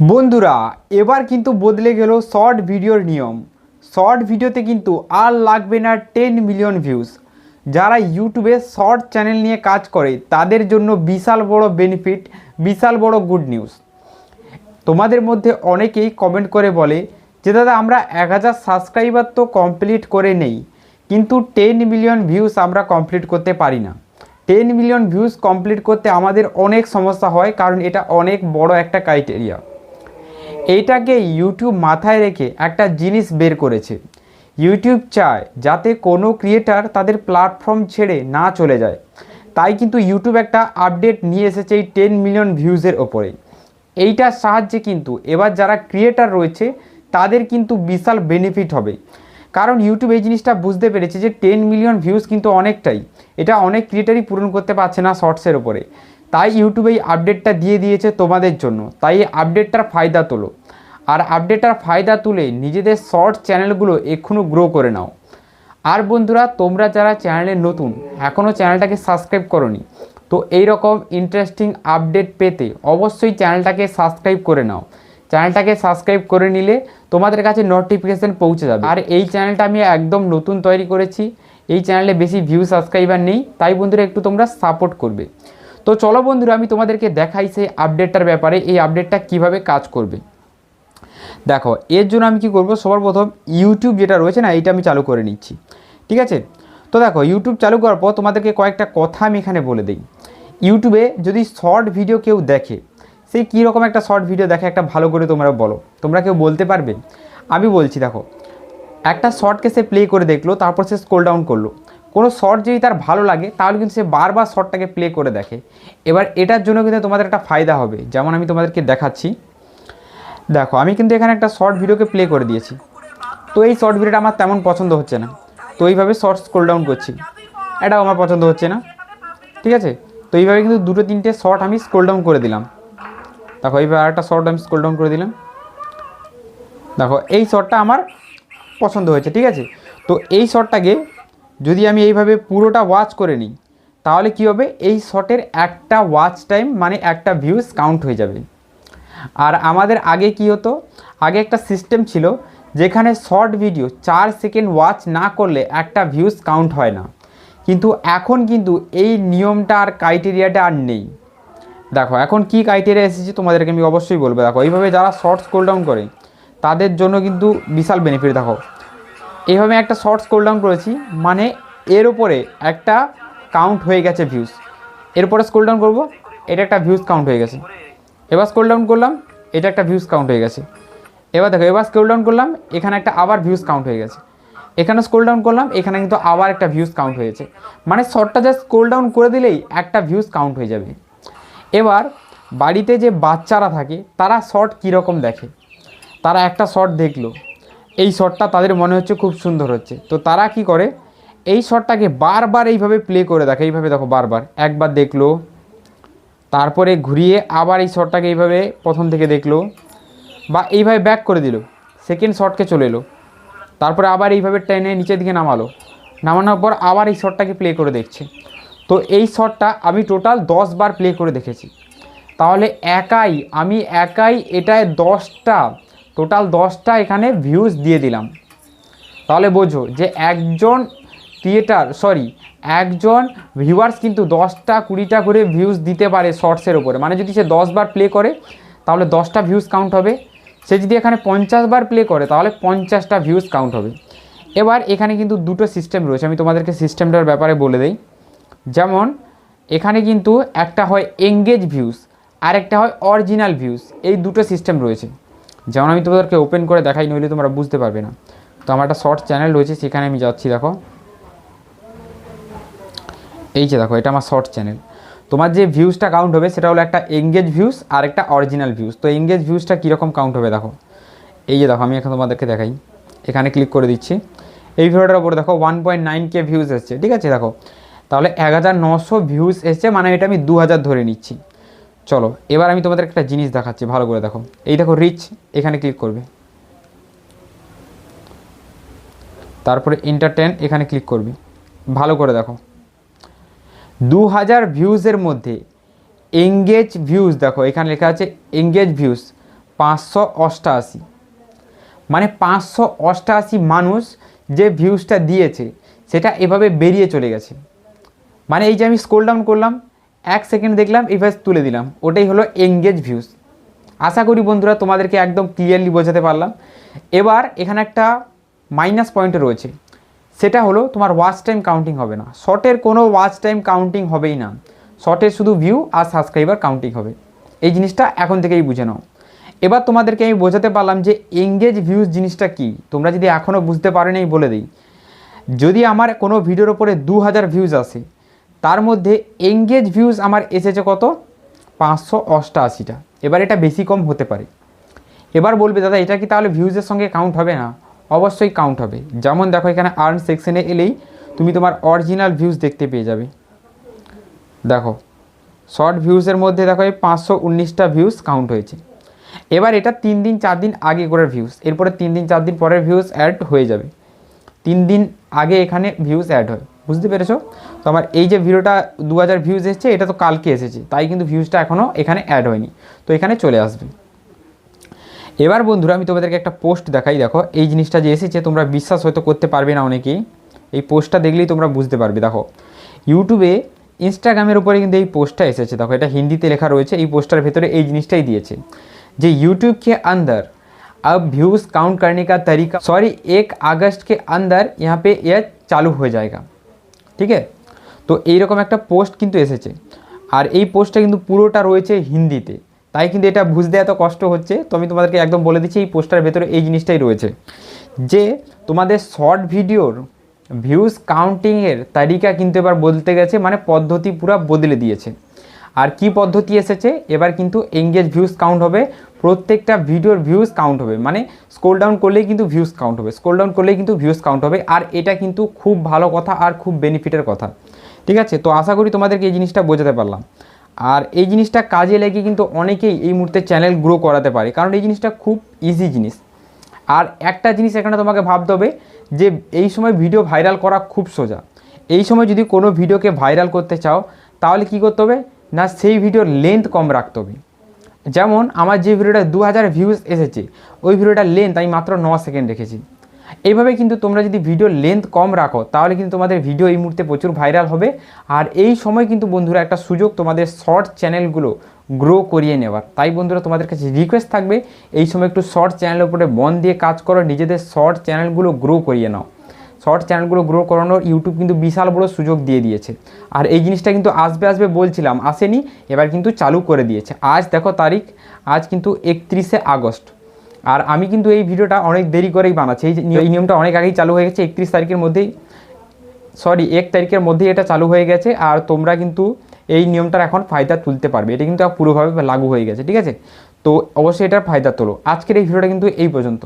বন্ধুরা, এবার কিন্তু বদলে গেল শর্ট ভিডিওর নিয়ম। শর্ট ভিডিওতে কিন্তু আর লাগবে না টেন মিলিয়ন ভিউজ। যারা ইউটিউবে শর্ট চ্যানেল নিয়ে কাজ করে, তাদের জন্য বিশাল বড় বেনিফিট, বিশাল বড় গুড নিউজ। তোমাদের মধ্যে অনেকেই কমেন্ট করে বলে যে, দাদা, আমরা এক হাজার সাবস্ক্রাইবার তো কমপ্লিট করে নেই, কিন্তু টেন মিলিয়ন ভিউজ আমরা কমপ্লিট করতে পারি না। টেন মিলিয়ন ভিউজ কমপ্লিট করতে আমাদের অনেক সমস্যা হয়, কারণ এটা অনেক বড় একটা ক্রাইটেরিয়া এইটাকে ইউটিউব মাথায় রেখে একটা জিনিস বের করেছে। ইউটিউব চায় যাতে কোনো ক্রিয়েটার তাদের প্ল্যাটফর্ম ছেড়ে না চলে যায়। তাই কিন্তু ইউটিউব একটা আপডেট নিয়ে এসেছে এই টেন মিলিয়ন ভিউজের ওপরে। এইটার সাহায্যে কিন্তু এবার যারা ক্রিয়েটার রয়েছে, তাদের কিন্তু বিশাল বেনিফিট হবে। কারণ ইউটিউব এই জিনিসটা বুঝতে পেরেছে যে টেন মিলিয়ন ভিউজ কিন্তু অনেকটাই। এটা অনেক ক্রিয়েটারই পূরণ করতে পারছে না শর্টসের ওপরে। তাই ইউটিউব এই আপডেটটা দিয়ে দিয়েছে তোমাদের জন্য। তাই এই আপডেটটার ফায়দা তোলো। আর আপডেটটার ফায়দা তুলে নিজেদের শর্ট চ্যানেলগুলো এক্ষুনি গ্রো করে নাও। আর বন্ধুরা, তোমরা যারা চ্যানেলে নতুন এখনও চ্যানেলটাকে সাবস্ক্রাইব করনি, তো এই রকম ইন্টারেস্টিং আপডেট পেতে অবশ্যই চ্যানেলটাকে সাবস্ক্রাইব করে নাও। চ্যানেলটাকে সাবস্ক্রাইব করে নিলে তোমাদের কাছে নোটিফিকেশান পৌঁছে যাবে। আর এই চ্যানেলটা আমি একদম নতুন তৈরি করেছি। এই চ্যানেলে বেশি ভিউ সাবস্ক্রাইবার নেই, তাই বন্ধুরা একটু তোমরা সাপোর্ট করবে। তো চলো বন্ধুরা, আমি তোমাদেরকে দেখাই সেই আপডেটটার ব্যাপারে, এই আপডেটটা কীভাবে কাজ করবে। দেখো, এর জন্য আমি কি করব, সবার প্রথম ইউটিউব যেটা রয়েছে না, এইটা আমি চালু করে নিচ্ছি, ঠিক আছে? তো দেখো ইউটিউব চালু করার পর তোমাদেরকে কয়েকটা কথা আমি এখানে বলে দিই। ইউটিউবে যদি শর্ট ভিডিও কেউ দেখে সেই কীরকম একটা শর্ট ভিডিও দেখে, একটা ভালো করে তোমরা বলো। তোমরা কেউ বলতে পারবে? আমি বলছি, দেখো, একটা শর্টকে সে প্লে করে দেখল, তারপর সে স্ক্রোল ডাউন করল। কোনো শর্ট যদি তার ভালো লাগে, তাহলে কিন্তু সে বারবার শর্টটাকে প্লে করে দেখে। এবার এটার জন্য কিন্তু তোমাদের একটা ফায়দা হবে। যেমন আমি তোমাদেরকে দেখাচ্ছি। দেখো, আমি কিন্তু এখানে একটা শর্ট ভিডিওকে প্লে করে দিয়েছি। তো এই শর্ট ভিডিওটা আমার তেমন পছন্দ হচ্ছে না। তো এইভাবে শর্ট স্ক্রোল ডাউন করছি। এটাও আমার পছন্দ হচ্ছে না। ঠিক আছে? তো এইভাবে কিন্তু দুটো, তিনটে শর্ট আমি স্ক্রোল ডাউন করে দিলাম। দেখো এইভাবে আরেকটা শর্ট আমি স্ক্রোল ডাউন করে দিলাম। দেখো, এই শর্টটা আমার পছন্দ হয়েছে। ঠিক আছে? তো এই শর্টটাকে যদি আমি এইভাবে পুরোটা ওয়াচ করে নিই, তাহলে কি হবে? এই শর্টের একটা ওয়াচ টাইম মানে একটা ভিউজ কাউন্ট হয়ে যাবে। আর আমাদের আগে কি হতো? আগে একটা সিস্টেম ছিল যেখানে শর্ট ভিডিও চার সেকেন্ড ওয়াচ না করলে একটা ভিউজ কাউন্ট হয় না। কিন্তু এখন কিন্তু এই নিয়মটা আর ক্রাইটেরিয়াটা আর নেই। দেখো, এখন কি ক্রাইটেরিয়া এসেছে তোমাদেরকে আমি অবশ্যই বলব। দেখো, এইভাবে যারা শর্ট স্ক্রোল ডাউন করে, তাদের জন্য কিন্তু বিশাল বেনিফিট দেখো। এইভাবে একটা শর্ট স্ক্রোল ডাউন করেছি মানে এর ওপরে একটা কাউন্ট হয়ে গেছে ভিউজ এরপরে স্ক্রোল ডাউন করব, এটা একটা ভিউজ কাউন্ট হয়ে গেছে। এবার স্ক্রোল ডাউন করলাম, এটা একটা ভিউজ কাউন্ট হয়ে গেছে। এবার দেখো, এবার স্ক্রোল ডাউন করলাম, এখানে একটা আবার ভিউজ কাউন্ট হয়ে গেছে। এখানে স্ক্রোল ডাউন করলাম, এখানে কিন্তু আবার একটা ভিউজ কাউন্ট হয়েছে মানে শর্টটা জাস্ট স্ক্রোল ডাউন করে দিলেই একটা ভিউজ কাউন্ট হয়ে যাবে। এবার বাড়িতে যে বাচ্চারা থাকে, তারা শর্ট কীরকম দেখে? তারা একটা শর্ট দেখল। এই শটটা তাদের মনে হচ্ছে খুব সুন্দর হচ্ছে। তো তারা কি করে? এই শটটাকে বারবার এইভাবে প্লে করে দেখে, এইভাবে দেখো বারবার। একবার দেখল, তারপরে ঘুরিয়ে আবার এই শটটাকে এইভাবে প্রথম থেকে দেখল বা এইভাবে ব্যাক করে দিল। সেকেন্ড শটকে চলে এলো। তারপরে আবার এইভাবে টেনে নিচের দিকে নামালো। নামানোর পর আবার এই শটটাকে প্লে করে দেখছে। তো এই শটটা আমি টোটাল দশ বার প্লে করে দেখেছি। তাহলে একাই, আমি একাই এটায় দশটা টোটাল দশটা এখানে ভিউজ দিয়ে দিলাম। তাহলে বোঝো যে একজন ক্রিয়েটার সরি একজন ভিউয়ার্স কিন্তু দশটা, কুড়িটা করে ভিউজ দিতে পারে শর্টসের ওপরে মানে যদি সে দশবার প্লে করে, তাহলে দশটা ভিউজ কাউন্ট হবে। সে যদি এখানে পঞ্চাশ বার প্লে করে, তাহলে পঞ্চাশটা ভিউজ কাউন্ট হবে। এবার এখানে কিন্তু দুটো সিস্টেম রয়েছে, আমি তোমাদেরকে সিস্টেমটার ব্যাপারে বলে দিই। যেমন, এখানে কিন্তু একটা হয় এঙ্গেজ ভিউজ আর একটা হয় অরিজিনাল ভিউজ এই দুটো সিস্টেম রয়েছে। যেমন আমি তোমাদেরকে ওপেন করে দেখাই, নইলে তোমরা বুঝতে পারবে না। তো আমার একটা শর্ট চ্যানেল রয়েছে, সেখানে আমি যাচ্ছি, দেখো। এই যে দেখো, এটা আমার শর্ট চ্যানেল তোমার যে ভিউজটা কাউন্ট হবে, সেটা হলো একটা এঙ্গেজ ভিউজ আর একটা অরিজিনাল ভিউজ তো এঙ্গেজ ভিউজটা কীরকম কাউন্ট হবে, দেখো। এই যে দেখো, আমি এখন তোমাদেরকে দেখাই। এখানে ক্লিক করে দিচ্ছি। এই ভিডিওটার উপরে দেখো one point nine K views এসছে, ঠিক আছে? দেখো। তাহলে এক হাজার নশো ভিউজ এসছে মানে এটা আমি দু হাজার ধরে নিচ্ছি। চলো, এবার আমি তোমাদের একটা জিনিস দেখাচ্ছি, ভালো করে দেখো। এই দেখো রিচ এখানে ক্লিক করবে। তারপরে এন্টারটেন এখানে ক্লিক করবে। ভালো করে দেখো। দু হাজার ভিউজের মধ্যে এঙ্গেজ ভিউজ দেখো, এখানে লেখা আছে এঙ্গেজ ভিউজ পাঁচশো অষ্টআশি মানে পাঁচশো অষ্টআশি মানুষ যে ভিউজটা দিয়েছে, সেটা এভাবে বেরিয়ে চলে গেছে। মানে এই যে আমি স্ক্রোল ডাউন করলাম এক সেকেন্ড দেখলাম এভাবে তুলে দিলাম। ওটাই হলো এঙ্গেজ ভিউজ আশা করি বন্ধুরা, তোমাদেরকে একদম ক্লিয়ারলি বোঝাতে পারলাম। এবার এখানে একটা মাইনাস পয়েন্ট রয়েছে। সেটা হলো, তোমার ওয়াচ টাইম কাউন্টিং হবে না। শর্টের কোনো ওয়াচ টাইম কাউন্টিং হবেই না। শর্টের শুধু ভিউ আর সাবস্ক্রাইবার কাউন্টিং হবে। এই জিনিসটা এখন থেকেই বুঝে নাও। এবার তোমাদেরকে আমি বোঝাতে পারলাম যে এঙ্গেজ ভিউজ জিনিসটা কি। তোমরা যদি এখনও বুঝতে পারো নাই বলে দিই। যদি আমার কোনো ভিডিওর ওপরে দু হাজার ভিউজ আসে তার মধ্যে এঙ্গেজ ভিউজ আমার এসেছে কত? পাঁচশো অষ্টআশিটা এবার এটা বেশি কম হতে পারে। এবার বলবে, দাদা, এটা কি তাহলে ভিউজের সঙ্গে কাউন্ট হবে না? অবশ্যই কাউন্ট হবে। যেমন দেখো, এখানে আর্ন সেকশনে এলেই তুমি তোমার অরিজিনাল ভিউজ দেখতে পেয়ে যাবে। দেখো শর্ট ভিউজের মধ্যে দেখো, এই পাঁচশো উনিশটা ভিউজ কাউন্ট হয়েছে। এবার এটা তিন দিন, চার দিন আগে করে ভিউজ এরপরে তিন দিন, চার দিন পরের ভিউজ অ্যাড হয়ে যাবে। তিন দিন আগে এখানে ভিউজ অ্যাড হয়। বুঝতে পেরেছো তো আমার এই যে ভিডিওটা দু হাজার ভিউজ এসেছে এটা তো কালকে এসেছে তাই কিন্তু ভিউজটা এখনও এখানে অ্যাড হয়নি তো এখানে চলে আসবে এবার বন্ধুরা আমি তোমাদেরকে একটা পোস্ট দেখাই দেখো এই জিনিসটা যে এসেছে তোমরা বিশ্বাস হয়তো করতে পারবে না অনেকেই এই পোস্টটা দেখলেই তোমরা বুঝতে পারবে দেখো ইউটিউবে ইনস্টাগ্রামের উপরে কিন্তু এই পোস্টটা এসেছে দেখো এটা হিন্দিতে লেখা রয়েছে এই পোস্টার ভেতরে এই জিনিসটাই দিয়েছে যে यूट्यूब के अंदर अब व्यूज़ काउंट करने का तरीका सॉरी एक अगस्त के अंदर यहाँ पे यह चालू हो जाएगा ঠিক আছে? তো এইরকম একটা পোস্ট কিন্তু এসেছে। আর এই পোস্টটা কিন্তু পুরোটা রয়েছে হিন্দিতে। তাই কিন্তু এটা বুঝতে এত কষ্ট হচ্ছে। তো আমি তোমাদেরকে একদম বলে দিচ্ছি, এই পোস্টার ভেতরে এই জিনিসটাই রয়েছে। যে তোমাদের শর্ট ভিডিওর ভিউজ কাউন্টিংয়ের তালিকা কিন্তু এবার বলতে গেছে মানে পদ্ধতি পুরো বদলে দিয়েছে। আর কি পদ্ধতি এসেছে? এবার কিন্তু এঙ্গেজ ভিউজ কাউন্ট হবে প্রত্যেকটা ভিডিওর ভিউজ কাউন্ট হবে। মানে স্কোল ডাউন করলেই কিন্তু ভিউজ কাউন্ট হবে। স্ক্রোল ডাউন করলেই কিন্তু ভিউজ কাউন্ট হবে। আর এটা কিন্তু খুব ভালো কথা আর খুব বেনিফিটের কথা। ঠিক আছে? তো আশা করি তোমাদেরকে এই জিনিসটা বোঝাতে পারলাম। আর এই জিনিসটা কাজে লেগে কিন্তু অনেকেই এই মুহূর্তে চ্যানেল গ্রো করাতে পারে। কারণ এই জিনিসটা খুব ইজি জিনিস। আর একটা জিনিস এখানে তোমাকে ভাবতে হবে যে এই সময় ভিডিও ভাইরাল করা খুব সোজা। এই সময় যদি কোনো ভিডিওকে ভাইরাল করতে চাও, তাহলে কি করতে হবে? না, সেই ভিডিওর লেন্থ কম রাখতে হবে। যেমন আমার যে ভিডিওটা দু হাজার ভিউজ এসেছে, ওই ভিডিওটার লেন্থ আমি মাত্র ন সেকেন্ড রেখেছি। এইভাবে কিন্তু তোমরা যদি ভিডিওর লেন্থ কম রাখো, তাহলে কিন্তু তোমাদের ভিডিও এই মুহূর্তে প্রচুর ভাইরাল হবে। আর এই সময় কিন্তু বন্ধুরা একটা সুযোগ তোমাদের শর্ট চ্যানেলগুলো গ্রো করিয়ে নেওয়ার। তাই বন্ধুরা তোমাদের কাছে রিকোয়েস্ট থাকবে, এই সময় একটু শর্ট চ্যানেলের উপরে মন দিয়ে কাজ করো, নিজেদের শর্ট চ্যানেলগুলো গ্রো করিয়ে নাও। শর্ট চ্যানেলগুলো গ্রো করানোর ইউটিউব কিন্তু বিশাল বড় সুযোগ দিয়ে দিয়েছে। আর এই জিনিসটা কিন্তু আসবে আসবে বলছিলাম, আসেনি, এবার কিন্তু চালু করে দিয়েছে। আজ দেখো তারিখ, আজ কিন্তু একত্রিশে আগস্ট। আর আমি কিন্তু এই ভিডিওটা অনেক দেরি করেই বানাচ্ছি, এই নিয়মটা অনেক আগেই চালু হয়ে গেছে, একত্রিশ তারিখের মধ্যেই সরি এক তারিখের মধ্যেই এটা চালু হয়ে গেছে, আর তোমরা কিন্তু এই নিয়মটার এখন ফায়দা তুলতে পারবে। এটা কিন্তু পুরোভাবে লাগু হয়ে গেছে, ঠিক আছে? তো অবশ্যই এটার ফায়দা তোলো। আজকের এই ভিডিওটা কিন্তু এই পর্যন্ত।